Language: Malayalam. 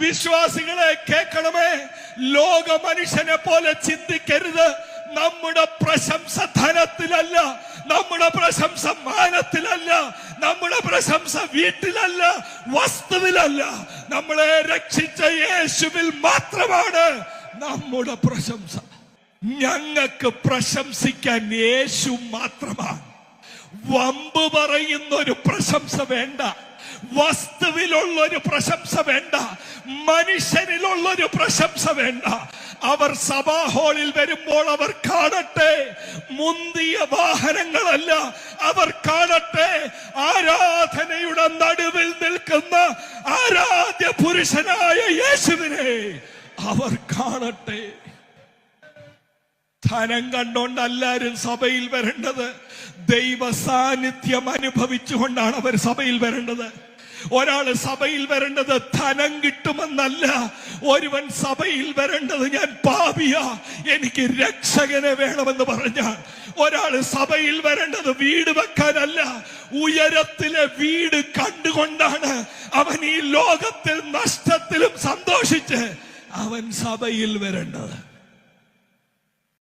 വിശ്വാസികളെ കേൾക്കണമേ. ലോക മനുഷ്യനെ പോലെ ചിന്തിക്കരുത്. നമ്മുടെ പ്രശംസ ധനത്തിലല്ല നമ്മുടെ പ്രശംസ മാനത്തിലല്ല നമ്മുടെ പ്രശംസ വീട്ടിലല്ല വസ്തുവിലല്ല. നമ്മളെ രക്ഷിച്ച യേശുവിൽ മാത്രമാണ് നമ്മുടെ പ്രശംസ. ഞങ്ങൾക്ക് പ്രശംസിക്കാൻ യേശു മാത്രമാണ്. വമ്പ് പറയുന്ന ഒരു പ്രശംസ വേണ്ട. വസ്തുവിലുള്ള ഒരു പ്രശംസ വേണ്ട. മനുഷ്യനിലുള്ള ഒരു പ്രശംസ വേണ്ട. അവർ സഭാ ഹാളിൽ വരുമ്പോൾ അവർ കാണട്ടെ. മുന്തിയ വാഹനങ്ങളല്ല. അവർ കാണട്ടെ. ആരാധനയുടെ നടുവിൽ നിൽക്കുന്ന ആരാധ്യ പുരുഷനായ യേശുവിനെ അവർ കാണട്ടെ. ധനം കണ്ടോണ്ട് സഭയിൽ വരേണ്ടത് ദൈവ സാന്നിധ്യം അനുഭവിച്ചുകൊണ്ടാണ് അവർ സഭയിൽ വരേണ്ടത്. ഒരാൾ സഭയിൽ വരേണ്ടത് ധനം കിട്ടുമെന്നല്ല ഒരുവൻ സഭയിൽ വരേണ്ടത് ഞാൻ പാപിയ എനിക്ക് രക്ഷകനെ വേണമെന്ന് പറഞ്ഞാൽ. ഒരാൾ സഭയിൽ വരേണ്ടത് വീട് വെക്കാനല്ല ഉയരത്തിലെ വീട് കണ്ടുകൊണ്ടാണ് അവൻ ഈ ലോകത്തിൽ നഷ്ടത്തിലും സന്തോഷിച്ച് അവൻ സഭയിൽ വരേണ്ടത്.